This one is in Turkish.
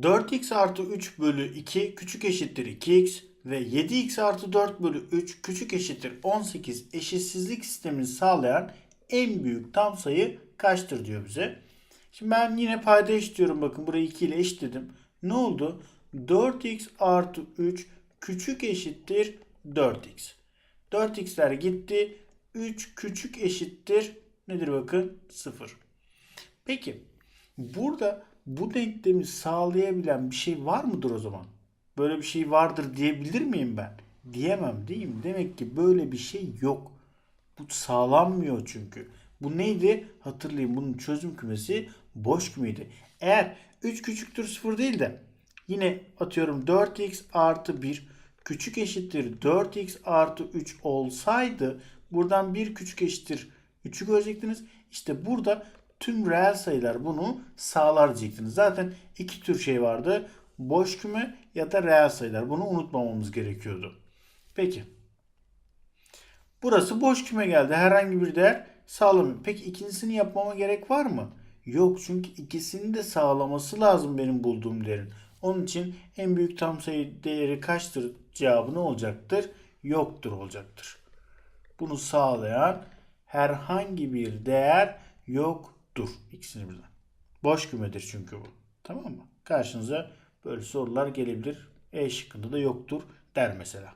4x artı 3 bölü 2 küçük eşittir 2x ve 7x artı 4 bölü 3 küçük eşittir 18 eşitsizlik sistemini sağlayan en büyük tam sayı kaçtır diyor bize. Şimdi ben yine payda eşitliyorum bakın burayı 2 ile eşitledim. Ne oldu? 4x artı 3 küçük eşittir 4x. 4x'ler gitti. 3 küçük eşittir nedir bakın? 0. Peki burada bu denklemi sağlayabilen bir şey var mıdır o zaman? Böyle bir şey vardır diyebilir miyim ben? Diyemem değil mi? Demek ki böyle bir şey yok. Bu sağlanmıyor çünkü. Bu neydi? Hatırlayın bunun çözüm kümesi boş kümeydi. Eğer 3 küçüktür 0 değil de yine atıyorum 4x artı 1 küçük eşittir 4x artı 3 olsaydı buradan 1 küçük eşittir 3'ü görecektiniz. İşte burada tüm reel sayılar bunu sağlar diyecektiniz. Zaten iki tür şey vardı. Boş küme ya da reel sayılar. Bunu unutmamamız gerekiyordu. Peki. Burası boş küme geldi. Herhangi bir değer sağlamıyor. Peki ikincisini yapmama gerek var mı? Yok çünkü ikisini de sağlaması lazım benim bulduğum değerin. Onun için en büyük tam sayı değeri kaçtır cevabı ne olacaktır? Yoktur olacaktır. Bunu sağlayan herhangi bir değer yoktur. İkisini birden. Boş kümedir çünkü bu. Tamam mı? Karşınıza böyle sorular gelebilir. E şıkkında da yoktur der mesela.